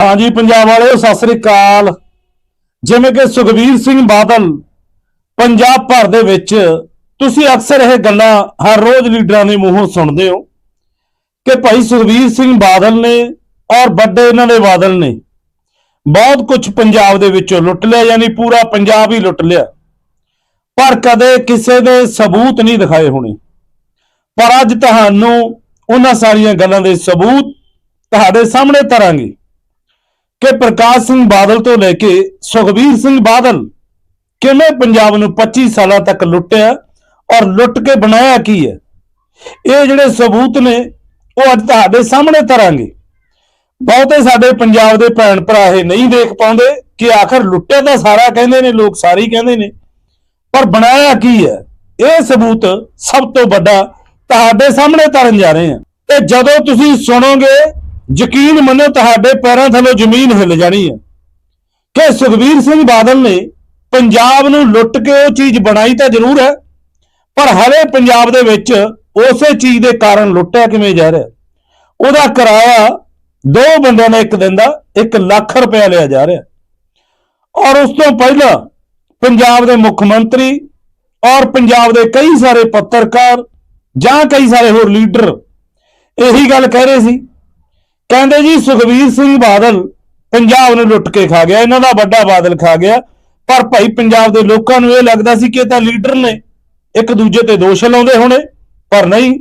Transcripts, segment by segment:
ਹਾਂਜੀ, ਪੰਜਾਬ ਵਾਲਿਓ, ਸਤਿ ਸ੍ਰੀ ਅਕਾਲ। ਜਿਵੇਂ ਕਿ ਸੁਖਵੀਰ ਸਿੰਘ ਬਾਦਲ ਪੰਜਾਬ ਭਰ ਦੇ ਵਿੱਚ ਤੁਸੀਂ ਅਕਸਰ ਇਹ ਗੱਲਾਂ ਹਰ ਰੋਜ਼ ਲੀਡਰਾਂ ਦੇ ਮੂੰਹੋਂ ਸੁਣਦੇ ਹੋ ਕਿ ਭਾਈ ਸੁਖਵੀਰ ਸਿੰਘ ਬਾਦਲ ਨੇ ਔਰ ਵੱਡੇ ਇਹਨਾਂ ਦੇ ਬਾਦਲ ਨੇ ਬਹੁਤ ਕੁਝ ਪੰਜਾਬ ਦੇ ਵਿੱਚੋਂ ਲੁੱਟ ਲਿਆ, ਯਾਨੀ ਪੂਰਾ ਪੰਜਾਬ ਹੀ ਲੁੱਟ ਲਿਆ। ਪਰ ਕਦੇ ਕਿਸੇ ਦੇ ਸਬੂਤ ਨਹੀਂ ਦਿਖਾਏ ਹੋਣੇ। ਪਰ ਅੱਜ ਤੁਹਾਨੂੰ ਉਹਨਾਂ ਸਾਰੀਆਂ ਗੱਲਾਂ ਦੇ ਸਬੂਤ ਤੁਹਾਡੇ ਸਾਹਮਣੇ ਤਰਾਂਗੇ। ਕਿ ਪ੍ਰਕਾਸ਼ ਸਿੰਘ ਬਾਦਲ ਤੋਂ ਲੈ ਕੇ ਸੁਖਬੀਰ ਸਿੰਘ ਬਾਦਲ ਕਿਵੇਂ ਪੰਜਾਬ ਨੂੰ 25 ਸਾਲਾਂ ਤੱਕ ਲੁੱਟਿਆ ਔਰ ਲੁੱਟ ਕੇ ਬਣਾਇਆ ਕੀ ਹੈ? ਇਹ ਜਿਹੜੇ ਸਬੂਤ ਨੇ, ਉਹ ਅੱਜ ਤੁਹਾਡੇ ਸਾਹਮਣੇ ਤਰਾਂਗੇ। ਬਹੁਤੇ ਸਾਡੇ ਪੰਜਾਬ ਦੇ ਭੈਣ ਭਰਾ ਇਹ ਨਹੀਂ ਦੇਖ ਪਾਉਂਦੇ ਕਿ ਆਖਰ ਲੁੱਟਿਆ ਤਾਂ ਸਾਰਾ ਕਹਿੰਦੇ ਨੇ, ਲੋਕ ਸਾਰੇ ਕਹਿੰਦੇ ਨੇ, ਪਰ ਬਣਾਇਆ ਕੀ ਹੈ? ਇਹ ਸਬੂਤ ਸਭ ਤੋਂ ਵੱਡਾ ਤੁਹਾਡੇ ਸਾਹਮਣੇ ਤਰਨ ਜਾ ਰਹੇ ਹਾਂ। ਤੇ ਜਦੋਂ ਤੁਸੀਂ ਸੁਣੋਗੇ ਯਕੀਨ ਮੰਨੋ, ਤੁਹਾਡੇ ਪੈਰਾਂ ਥੱਲੋਂ ਜ਼ਮੀਨ ਹਿੱਲ ਜਾਣੀ ਹੈ। ਕਿ ਸੁਖਬੀਰ ਸਿੰਘ ਬਾਦਲ ਨੇ ਪੰਜਾਬ ਨੂੰ ਲੁੱਟ ਕੇ ਉਹ ਚੀਜ਼ ਬਣਾਈ ਤਾਂ ਜ਼ਰੂਰ ਹੈ, ਪਰ ਹਲੇ ਪੰਜਾਬ ਦੇ ਵਿੱਚ ਉਸੇ ਚੀਜ਼ ਦੇ ਕਾਰਨ ਲੁੱਟਿਆ ਕਿਵੇਂ ਜਾ ਰਿਹਾ ਉਹਦਾ ਕਿਰਾਇਆ ਦੋ ਬੰਦਿਆਂ ਨੇ ਇੱਕ ਦਿਨ ਦਾ 1 ਲੱਖ ਰੁਪਇਆ ਲਿਆ ਜਾ ਰਿਹਾ ਔਰ ਉਸ ਤੋਂ ਪਹਿਲਾਂ ਪੰਜਾਬ ਦੇ ਮੁੱਖ ਮੰਤਰੀ ਔਰ ਪੰਜਾਬ ਦੇ ਕਈ ਸਾਰੇ ਪੱਤਰਕਾਰ ਜਾਂ ਕਈ ਸਾਰੇ ਹੋਰ ਲੀਡਰ ਇਹੀ ਗੱਲ ਕਹਿ ਰਹੇ ਸੀ ਕਹਿੰਦੇ ਜੀ ਸੁਖਵੀਰ ਸਿੰਘ ਬਾਦਲ ਪੰਜਾਬ ਨੂੰ ਲੁੱਟ ਕੇ ਖਾ ਗਿਆ, ਇਹਨਾਂ ਦਾ ਵੱਡਾ ਬਾਦਲ ਖਾ ਗਿਆ। ਪਰ ਭਾਈ ਪੰਜਾਬ ਦੇ ਲੋਕਾਂ ਨੂੰ ਇਹ ਲੱਗਦਾ ਸੀ ਕਿ ਇਹ ਤਾਂ ਲੀਡਰ ਨੇ, ਇੱਕ ਦੂਜੇ ਤੇ ਦੋਸ਼ ਲਾਉਂਦੇ ਹੋਣੇ, ਪਰ ਨਹੀਂ।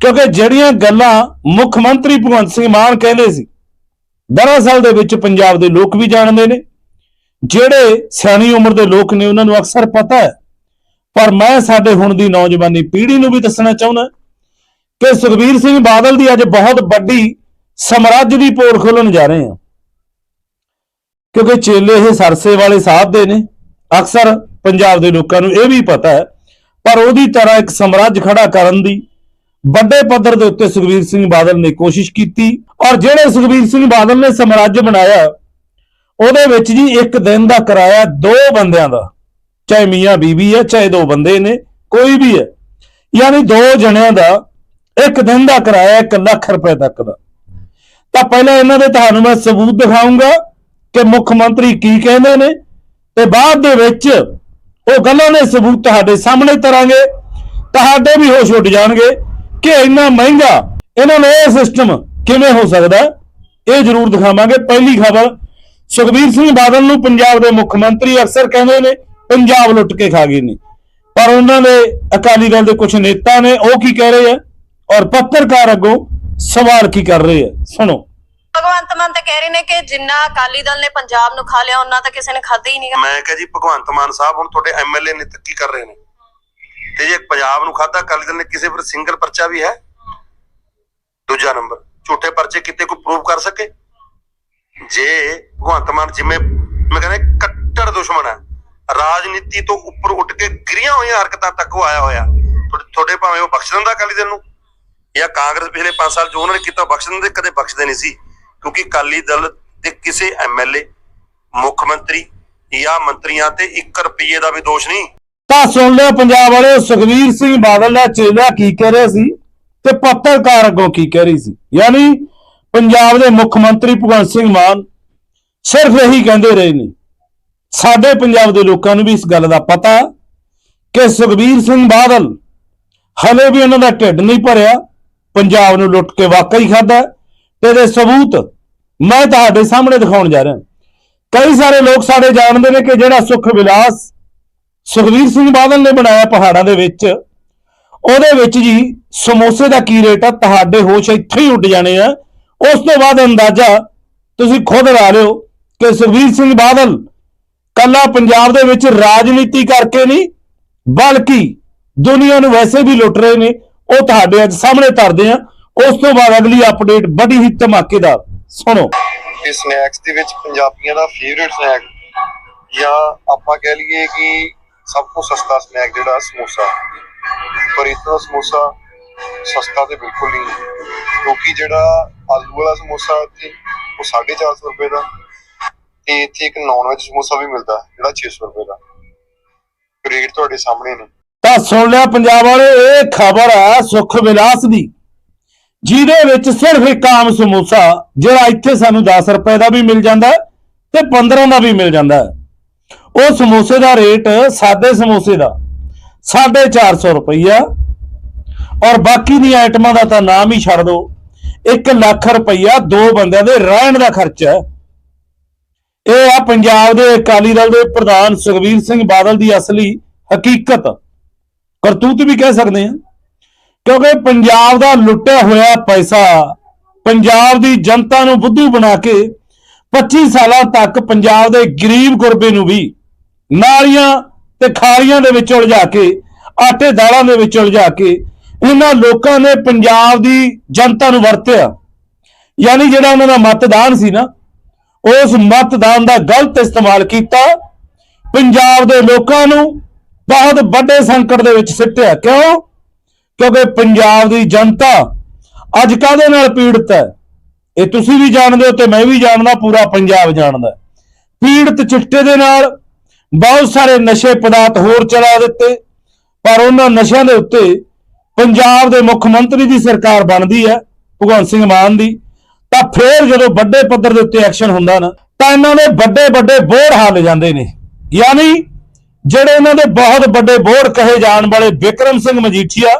ਕਿਉਂਕਿ ਜਿਹੜੀਆਂ ਗੱਲਾਂ ਮੁੱਖ ਮੰਤਰੀ ਭਗਵੰਤ ਸਿੰਘ ਮਾਨ ਕਹਿੰਦੇ ਸੀ, ਦਰਅਸਲ ਦੇ ਵਿੱਚ ਪੰਜਾਬ ਦੇ ਲੋਕ ਵੀ ਜਾਣਦੇ ਨੇ। ਜਿਹੜੇ ਸਿਆਣੀ ਉਮਰ ਦੇ ਲੋਕ ਨੇ, ਉਹਨਾਂ ਨੂੰ ਅਕਸਰ ਪਤਾ ਹੈ। ਪਰ ਮੈਂ ਸਾਡੇ ਹੁਣ ਦੀ ਨੌਜਵਾਨੀ ਪੀੜ੍ਹੀ ਨੂੰ ਵੀ ਦੱਸਣਾ ਚਾਹੁੰਦਾ ਕਿ ਸੁਖਬੀਰ ਸਿੰਘ ਬਾਦਲ ਦੀ ਅੱਜ ਬਹੁਤ ਵੱਡੀ ਸਮਰਾਜ ਦੀ ਪੋਰ ਖੋਲਣ ਜਾ ਰਹੇ ਹਾਂ। ਕਿਉਂਕਿ ਚੇਲੇ ਇਹ ਸਰਸੇ ਵਾਲੇ ਸਾਹਿਬ ਦੇ ਨੇ। ਅਕਸਰ ਪੰਜਾਬ ਦੇ ਲੋਕਾਂ ਨੂੰ ਇਹ ਵੀ ਪਤਾ ਹੈ। ਪਰ ਉਹਦੀ ਤਰ੍ਹਾਂ ਇੱਕ ਸਮਰਾਜ ਖੜਾ ਕਰਨ ਦੀ ਵੱਡੇ ਪੱਧਰ ਦੇ ਉੱਤੇ ਸੁਖਬੀਰ ਸਿੰਘ ਬਾਦਲ ਨੇ ਕੋਸ਼ਿਸ਼ ਕੀਤੀ। ਔਰ ਜਿਹੜੇ ਸੁਖਬੀਰ ਸਿੰਘ ਬਾਦਲ ਨੇ ਸਮਰਾਜ ਬਣਾਇਆ, ਉਹਦੇ ਵਿੱਚ ਜੀ ਇੱਕ ਦਿਨ ਦਾ ਕਿਰਾਇਆ ਦੋ ਬੰਦਿਆਂ ਦਾ, ਚਾਹੇ ਮੀਆਂ ਬੀਬੀ ਹੈ, ਚਾਹੇ ਦੋ ਬੰਦੇ ਨੇ, ਕੋਈ ਵੀ ਹੈ। ਯਾਨੀ ਦੋ ਜਣਿਆਂ ਦਾ ਇੱਕ ਦਿਨ ਦਾ ਕਿਰਾਇਆ 1 ਲੱਖ ਰੁਪਏ ਤੱਕ ਦਾ। ਤਾਂ ਪਹਿਲਾਂ ਇਹਨਾਂ ਦੇ ਤੁਹਾਨੂੰ ਮੈਂ ਸਬੂਤ ਦਿਖਾਉਂਗਾ ਕਿ ਮੁੱਖ ਮੰਤਰੀ ਕੀ ਕਹਿੰਦੇ ਨੇ ਤੇ ਬਾਅਦ ਦੇ ਵਿੱਚ ਉਹ ਗੱਲਾਂ ਦੇ ਸਬੂਤ ਤੁਹਾਡੇ ਸਾਹਮਣੇ ਤਰਾਂਗੇ, ਤੁਹਾਡੇ ਵੀ ਹੋਸ਼ ਉੱਡ ਜਾਣਗੇ ਕਿ ਇੰਨਾ ਮਹਿੰਗਾ ਇਹਨਾਂ ਨੂੰ ਇਹ ਸਿਸਟਮ ਕਿਵੇਂ ਹੋ ਸਕਦਾ ਇਹ ਜ਼ਰੂਰ ਦਿਖਾਵਾਂਗੇ। ਪਹਿਲੀ ਖਬਰ, ਸੁਖਬੀਰ ਸਿੰਘ ਬਾਦਲ ਨੂੰ ਪੰਜਾਬ ਦੇ ਮੁੱਖ ਮੰਤਰੀ ਅਕਸਰ ਕਹਿੰਦੇ ਨੇ, ਪੰਜਾਬ ਲੁੱਟ ਕੇ ਖਾ ਗਏ ਨੇ। ਪਰ ਉਹਨਾਂ ਦੇ ਅਕਾਲੀ ਦਲ ਦੇ ਕੁਝ ਨੇਤਾ ਨੇ ਉਹ ਕੀ ਕਹਿ ਰਹੇ ਆ? ਔਰ ਪੱਤਰਕਾਰ ਅੱਗੋਂ ਸਵਾਲ ਕੀ ਕਰ ਰਹੇ ਆ? ਸੁਣੋ। ਭਗਵੰਤ ਮਾਨ ਤਾਂ ਕਹਿ ਰਹੇ ਨੇ ਕਿ ਜਿੰਨਾ ਅਕਾਲੀ ਦਲ ਨੇ ਪੰਜਾਬ ਨੂੰ ਖਾ ਲਿਆ ਉਹਨਾਂ ਤਾਂ ਕਿਸੇ ਨੇ ਖਾਧਾ ਹੀ ਨਹੀਂਗਾ ਮੈਂ ਕਿਹਾ ਜੀ ਭਗਵੰਤ ਮਾਨ ਸਾਹਿਬ ਹੁਣ ਤੁਹਾਡੇ ਐਮਐਲਏ ਨੇ ਤਰੱਕੀ ਕਰ ਰਹੇ ਨੇ? ਤੇ ਜੇ ਪੰਜਾਬ ਨੂੰ ਖਾਦਾ ਅਕਾਲੀ ਦਲ ਨੇ ਕਿਸੇ ਪਰ ਸਿੰਗਲ ਪਰਚਾ ਵੀ ਹੈ? ਦੂਜਾ ਨੰਬਰ ਝੂਠੇ ਪਰਚੇ ਕਿਤੇ ਕੋਈ ਪ੍ਰੂਵ ਕਰ ਸਕੇ? ਜੇ ਭਗਵੰਤ ਮਾਨ ਜਿਵੇਂ ਮੈਂ ਕਹਿੰਦਾ ਕੱਟੜ ਦੁਸ਼ਮਣ ਹੈ ਰਾਜਨੀਤੀ ਤੋਂ ਉੱਪਰ ਉੱਠ ਕੇ ਗਿਰੀਆਂ ਹੋਈਆਂ ਹਰਕਤਾਂ ਤੱਕ ਉਹ ਆਇਆ ਹੋਇਆ ਤੁਹਾਡੇ- ਤੁਹਾਡੇ ਭਾਵੇਂ ਉਹ ਬਖਸ਼ ਦਿੰਦਾ ਅਕਾਲੀ ਦਲ ਨੂੰ। ਜਾਂ ਕਾਂਗਰਸ ਪਿਛਲੇ 5 ਸਾਲ ਜੋ ਉਹਨਾਂ ਨੇ ਕੀਤਾ ਉਹ ਬਖਸ਼ ਦਿੰਦੇ, ਕਦੇ ਬਖਸ਼ਦੇ ਨਹੀਂ ਸੀ। ਕਿਉਂਕਿ ਅਕਾਲੀ ਦਲ ਦੇ ਕਿਸੇ ਐਮਐਲਏ ਮੁੱਖ ਮੰਤਰੀ ਜਾਂ ਮੰਤਰੀਆਂ ਤੇ 1 ਰੁਪਏ ਦਾ ਵੀ ਦੋਸ਼ ਨਹੀਂ। ਤਾਂ ਸੁਣ ਲਿਆ ਪੰਜਾਬ ਵਾਲੇ ਸੁਖਵੀਰ ਸਿੰਘ ਬਾਦਲ ਦਾ ਚੇਲਾ ਕੀ ਕਹਿ ਰਿਹਾ ਸੀ ਤੇ ਪੱਤਰਕਾਰ ਅੱਗੋਂ ਕੀ ਕਹਿ ਰਹੀ ਸੀ? ਯਾਨੀ ਪੰਜਾਬ ਦੇ ਮੁੱਖ ਮੰਤਰੀ ਭਗਵੰਤ ਸਿੰਘ ਮਾਨ ਸਿਰਫ ਇਹੀ ਕਹਿੰਦੇ ਰਹੇ ਨੇ। ਸਾਡੇ ਪੰਜਾਬ ਦੇ ਲੋਕਾਂ ਨੂੰ ਵੀ ਇਸ ਗੱਲ ਦਾ ਪਤਾ ਕਿ ਸੁਖਬੀਰ ਸਿੰਘ ਬਾਦਲ ਹਲੇ ਵੀ ਉਹਨਾਂ ਦਾ ਢਿੱਡ ਨਹੀਂ ਭਰਿਆ। ਪੰਜਾਬ ਨੂੰ ਲੁੱਟ ਕੇ ਵਾਕਈ ਖਾਦਾ ਤੇ ਇਹਦੇ ਸਬੂਤ ਮੈਂ ਤੁਹਾਡੇ ਸਾਹਮਣੇ ਦਿਖਾਉਣ ਜਾ ਰਿਹਾ। ਕਈ ਸਾਰੇ ਲੋਕ ਸਾਡੇ ਜਾਣਦੇ ਨੇ ਕਿ ਜਿਹੜਾ ਸੁਖ ਵਿਲਾਸ ਸੁਖਵੀਰ ਸਿੰਘ ਬਾਦਲ ਨੇ ਬਣਾਇਆ ਪਹਾੜਾਂ ਦੇ ਵਿੱਚ, ਉਹਦੇ ਵਿੱਚ ਜੀ ਸਮੋਸੇ ਦਾ ਕੀ ਰੇਟ ਆ? ਤੁਹਾਡੇ ਹੋਸ਼ ਇੱਥੇ ਹੀ ਉੱਡ ਜਾਣੇ ਆ। ਉਸ ਤੋਂ ਬਾਅਦ ਅੰਦਾਜ਼ਾ ਤੁਸੀਂ ਖੁਦ ਲਾ ਲਿਓ ਕਿ ਸੁਖਵੀਰ ਸਿੰਘ ਬਾਦਲ ਕੱਲਾ ਪੰਜਾਬ ਦੇ ਵਿੱਚ ਰਾਜਨੀਤੀ ਕਰਕੇ ਨਹੀਂ, ਬਲਕਿ ਦੁਨੀਆ ਨੂੰ ਵੈਸੇ ਵੀ ਲੁੱਟ ਰਹੇ ਨੇ। ਉਹ ਤੁਹਾਡੇ ਅੱਜ ਸਾਹਮਣੇ ਧਰਦੇ ਆ। ਉਸ ਤੋਂ ਬਾਅਦ ਅਗਲੀ ਅਪਡੇਟ ਬੜੀ ਹੀ ਧਮਾਕੇਦਾਰ। ਸੁਣੋ। ਤੇ ਸਨੈਕਸ ਦੇ ਵਿੱਚ ਪੰਜਾਬੀਆਂ ਦਾ ਫੇਵਰਿਟ ਸਨੈਕ ਜਾਂ ਆਪਾਂ ਕਹਿ ਲਈਏ ਕਿ ਸਭ ਤੋਂ ਸਸਤਾ ਸਨੈਕ ਜਿਹੜਾ ਸਮੋਸਾ। ਪਰ ਇਤਨਾ ਸਮੋਸਾ ਸਸਤਾ ਤੇ ਬਿਲਕੁਲ ਨਹੀਂ ਕਿਉਂਕਿ ਜਿਹੜਾ ਆਲੂ ਵਾਲਾ ਸਮੋਸਾ ਇੱਥੇ, ਉਹ 450 ਰੁਪਏ ਦਾ ਤੇ ਇੱਥੇ ਇੱਕ ਨਾਨ ਵੈਜ ਸਮੋਸਾ ਵੀ ਮਿਲਦਾ, ਜਿਹੜਾ 600 ਰੁਪਏ ਦਾ। ਰੇਟ ਤੁਹਾਡੇ ਸਾਹਮਣੇ ਨੇ। ਤਾਂ ਸੁਣ ਲਿਆ ਪੰਜਾਬ ਵਾਲੇ, ਇਹ ਖਬਰ ਆ ਸੁਖ ਵਿਲਾਸ ਦੀ, ਜਿਹਦੇ ਵਿੱਚ ਸਿਰਫ ਇੱਕ ਆਮ ਸਮੋਸਾ, ਜਿਹੜਾ ਇੱਥੇ ਸਾਨੂੰ 10 ਰੁਪਏ ਦਾ ਵੀ ਮਿਲ ਜਾਂਦਾ ਤੇ 15 ਦਾ ਵੀ ਮਿਲ ਜਾਂਦਾ ਹੈ। ਉਹ ਸਮੋਸੇ ਦਾ ਰੇਟ ਸਾਦੇ ਸਮੋਸੇ ਦਾ 450 ਰੁਪਈਆ ਔਰ ਬਾਕੀ ਦੀਆਂ ਆਈਟਮਾਂ ਦਾ ਤਾਂ ਨਾਮ ਹੀ ਛੱਡ ਦਿਓ। 1 ਲੱਖ ਰੁਪਈਆ ਦੋ ਬੰਦਿਆਂ ਦੇ ਰਹਿਣ ਦਾ ਖਰਚਾ ਇਹ ਆ ਪੰਜਾਬ ਦੇ ਅਕਾਲੀ ਦਲ ਦੇ ਪ੍ਰਧਾਨ ਸੁਖਬੀਰ ਸਿੰਘ ਬਾਦਲ ਦੀ ਅਸਲੀ ਹਕੀਕਤ। ਕਰਤੂਤ ਵੀ ਕਹਿ ਸਕਦੇ ਹਾਂ ਕਿਉਂਕਿ ਪੰਜਾਬ ਦਾ ਲੁੱਟਿਆ ਹੋਇਆ ਪੈਸਾ ਪੰਜਾਬ ਦੀ ਜਨਤਾ ਨੂੰ ਬੁੱਧੂ ਬਣਾ ਕੇ 25 ਸਾਲਾਂ ਤੱਕ ਪੰਜਾਬ ਦੇ ਗਰੀਬ ਗੁਰਬੇ ਨੂੰ ਵੀ ਨਾਲੀਆਂ ਤੇ ਖਾਲੀਆਂ ਦੇ ਵਿੱਚ ਉਲਝਾ ਕੇ, ਆਟੇ ਦਾਲਾਂ ਦੇ ਵਿੱਚ ਉਲਝਾ ਕੇ ਇਹਨਾਂ ਲੋਕਾਂ ਨੇ ਪੰਜਾਬ ਦੀ ਜਨਤਾ ਨੂੰ ਵਰਤਿਆ। ਯਾਨੀ ਜਿਹੜਾ ਉਹਨਾਂ ਦਾ ਮਤਦਾਨ ਸੀ ਨਾ, ਉਸ ਮਤਦਾਨ ਦਾ ਗਲਤ ਇਸਤੇਮਾਲ ਕੀਤਾ। ਪੰਜਾਬ ਦੇ ਲੋਕਾਂ ਨੂੰ ਬਹੁਤ ਵੱਡੇ ਸੰਕਟ ਦੇ ਵਿੱਚ ਸਿੱਟਿਆ। ਕਿਉਂ? ਕਿਉਂਕਿ ਪੰਜਾਬ ਦੀ ਜਨਤਾ ਅੱਜ ਕਾਹਦੇ ਨਾਲ ਪੀੜਤ ਹੈ? ਇਹ ਤੁਸੀਂ ਵੀ ਜਾਣਦੇ ਹੋ ਤੇ ਮੈਂ ਵੀ ਜਾਣਦਾ, ਪੂਰਾ ਪੰਜਾਬ ਜਾਣਦਾ ਪੀੜਤ ਚਿੱਟੇ ਦੇ ਨਾਲ ਬਹੁਤ ਸਾਰੇ ਨਸ਼ੇ ਪਦਾਰਥ ਹੋਰ ਚਲਾ ਦਿੱਤੇ, ਪਰ ਉਹਨਾਂ ਨਸ਼ਿਆਂ ਦੇ ਉੱਤੇ ਪੰਜਾਬ ਦੇ ਮੁੱਖ ਮੰਤਰੀ ਦੀ ਸਰਕਾਰ ਬਣਦੀ ਹੈ, ਭਗਵੰਤ ਸਿੰਘ ਮਾਨ ਦੀ। ਤਾਂ ਫੇਰ ਜਦੋਂ ਵੱਡੇ ਪੱਧਰ ਦੇ ਉੱਤੇ ਐਕਸ਼ਨ ਹੁੰਦਾ ਨਾ, ਤਾਂ ਇਹਨਾਂ ਦੇ ਵੱਡੇ ਵੱਡੇ ਬੋਰਡ ਹਾਲੇ ਜਾਂਦੇ ਨੇ। ਯਾਨੀ ਜਿਹੜੇ ਇਹਨਾਂ ਦੇ ਬਹੁਤ ਵੱਡੇ ਬੋਰਡ ਕਹੇ ਜਾਣ ਵਾਲੇ ਵਿਕਰਮ ਸਿੰਘ ਮਜੀਠੀਆ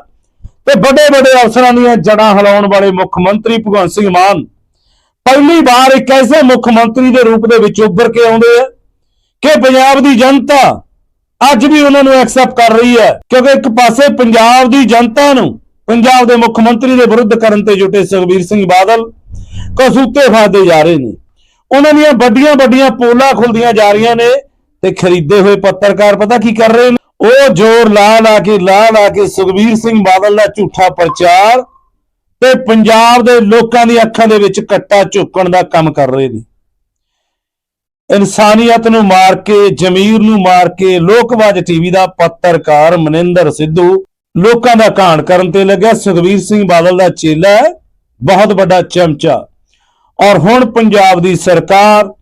ਤੇ ਵੱਡੇ ਵੱਡੇ ਅਫਸਰਾਂ ਦੀਆਂ ਜੜਾਂ ਹਿਲਾਉਣ ਵਾਲੇ ਮੁੱਖ ਮੰਤਰੀ ਭਗਵੰਤ ਸਿੰਘ ਮਾਨ, ਪਹਿਲੀ ਵਾਰ ਇੱਕ ਐਸੇ ਮੁੱਖ ਮੰਤਰੀ ਦੇ ਰੂਪ ਦੇ ਵਿੱਚ ਉੱਭਰ ਕੇ ਆਉਂਦੇ ਆ ਕਿ ਪੰਜਾਬ ਦੀ ਜਨਤਾ ਅੱਜ ਵੀ ਉਹਨਾਂ ਨੂੰ ਐਕਸੈਪਟ ਕਰ ਰਹੀ ਹੈ, ਕਿਉਂਕਿ ਇੱਕ ਪਾਸੇ ਪੰਜਾਬ ਦੀ ਜਨਤਾ ਨੂੰ ਪੰਜਾਬ ਦੇ ਮੁੱਖ ਮੰਤਰੀ ਦੇ ਵਿਰੁੱਧ ਕਰਨ ਤੇ ਜੁਟੇ ਸੁਖਬੀਰ ਸਿੰਘ ਬਾਦਲ ਕਸੂਤੇ ਫਾਦੇ ਜਾ ਰਹੇ ਨੇ। ਉਹਨਾਂ ਦੀਆਂ ਵੱਡੀਆਂ ਵੱਡੀਆਂ ਪੋਲਾਂ ਖੁੱਲਦੀਆਂ ਜਾ ਰਹੀਆਂ ਨੇ ਤੇ ਖਰੀਦੇ ਹੋਏ ਪੱਤਰਕਾਰ ਪਤਾ ਕੀ ਕਰ ਰਹੇ ਨੇ? ਉਹ ਜ਼ੋਰ ਲਾ ਲਾ ਕੇ, ਲਾ ਲਾ ਕੇ ਸੁਖਬੀਰ ਸਿੰਘ ਬਾਦਲ ਦਾ ਝੂਠਾ ਪ੍ਰਚਾਰ ਤੇ ਪੰਜਾਬ ਦੇ ਲੋਕਾਂ ਦੀ ਅੱਖਾਂ ਦੇ ਵਿੱਚ ਕੱਟਾ ਝੁੱਕਣ ਦਾ ਕੰਮ ਕਰ ਰਹੇ ਨੇ। ਇਨਸਾਨੀਅਤ ਨੂੰ ਮਾਰ ਕੇ, ਜ਼ਮੀਰ ਨੂੰ ਮਾਰ ਕੇ ਲੋਕਵਾਜ ਟੀਵੀ ਦਾ ਪੱਤਰਕਾਰ ਮਨਿੰਦਰ ਸਿੱਧੂ ਲੋਕਾਂ ਦਾ ਘਾਣ ਕਰਨ ਤੇ ਲੱਗਿਆ। ਸੁਖਬੀਰ ਸਿੰਘ ਬਾਦਲ ਦਾ ਚੇਲਾ ਬਹੁਤ ਵੱਡਾ ਚਮਚਾ। ਔਰ ਹੁਣ ਪੰਜਾਬ ਦੀ ਸਰਕਾਰ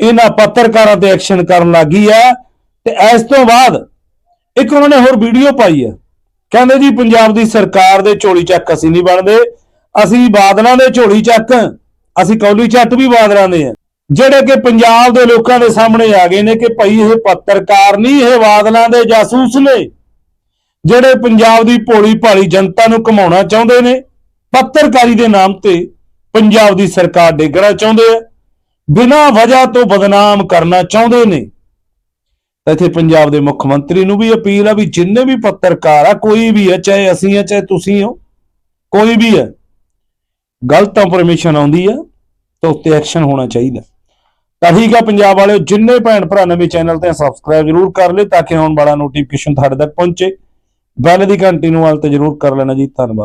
ਇਹਨਾਂ ਪੱਤਰਕਾਰਾਂ ਤੇ ਐਕਸ਼ਨ ਕਰਨ ਲੱਗੀ ਹੈ। ਤੇ ਇਸ ਤੋਂ ਬਾਅਦ ਇੱਕ ਉਹਨਾਂ ਨੇ ਹੋਰ ਵੀਡੀਓ ਪਾਈ ਹੈ। ਕਹਿੰਦੇ ਜੀ, ਪੰਜਾਬ ਦੀ ਸਰਕਾਰ ਦੇ ਝੋਲੀ ਚੱਕ ਅਸੀਂ ਨਹੀਂ ਬਣਦੇ। ਅਸੀਂ ਬਾਦਲਾਂ ਦੇ ਝੋਲੀ ਚੱਕ, ਅਸੀਂ ਕੌਲੀ ਚੱਟ ਵੀ ਬਾਦਲਾਂ ਦੇ ਆ। ਜਿਹੜੇ ਕਿ ਪੰਜਾਬ ਦੇ ਲੋਕਾਂ ਦੇ ਸਾਹਮਣੇ ਆ ਗਏ ਨੇ ਕਿ ਭਾਈ ਇਹ ਪੱਤਰਕਾਰ ਨਹੀਂ, ਇਹ ਬਾਦਲਾਂ ਦੇ ਜਾਸੂਸ ਨੇ। ਜਿਹੜੇ ਪੰਜਾਬ ਦੀ ਭੋਲੀ ਭਾਲੀ ਜਨਤਾ ਨੂੰ ਘਮਾਉਣਾ ਚਾਹੁੰਦੇ ਨੇ, ਪੱਤਰਕਾਰੀ ਦੇ ਨਾਮ ਤੇ ਪੰਜਾਬ ਦੀ ਸਰਕਾਰ ਡੇਗਣਾ ਚਾਹੁੰਦੇ ਆ। ਬਿਨਾਂ ਵਜ੍ਹਾ ਤੋਂ ਬਦਨਾਮ ਕਰਨਾ ਚਾਹੁੰਦੇ ਨੇ। ਇੱਥੇ ਪੰਜਾਬ ਦੇ ਮੁੱਖ ਮੰਤਰੀ ਨੂੰ ਵੀ ਅਪੀਲ ਆ ਵੀ ਜਿੰਨੇ ਵੀ ਪੱਤਰਕਾਰ ਆ, ਕੋਈ ਵੀ ਹੈ ਚਾਹੇ ਅਸੀਂ ਆ, ਚਾਹੇ ਤੁਸੀਂ ਹੋ, ਕੋਈ ਵੀ ਹੈ ਗਲਤ ਇਨਫੋਰਮੇਸ਼ਨ ਆਉਂਦੀ ਆ, ਤਾਂ ਉੱਤੇ ਐਕਸ਼ਨ ਹੋਣਾ ਚਾਹੀਦਾ। ਤਾਂ ਠੀਕ ਆ ਪੰਜਾਬ ਵਾਲਿਓ, ਜਿੰਨੇ ਭੈਣ ਭਰਾ ਨਵੇਂ ਚੈਨਲ ਤੇ ਸਬਸਕ੍ਰਾਈਬ ਜਰੂਰ ਕਰ ਲਿਓ ਤਾਂ ਕਿ ਆਉਣ ਵਾਲਾ ਨੋਟੀਫਿਕੇਸ਼ਨ ਤੁਹਾਡੇ ਤੱਕ ਪਹੁੰਚੇ। ਬੈਲ ਦੀ ਘੰਟੀ ਨੂੰ ਵਾਲ ਤੇ ਜਰੂਰ ਕਰ ਲੈਣਾ ਜੀ, ਧੰਨਵਾਦ।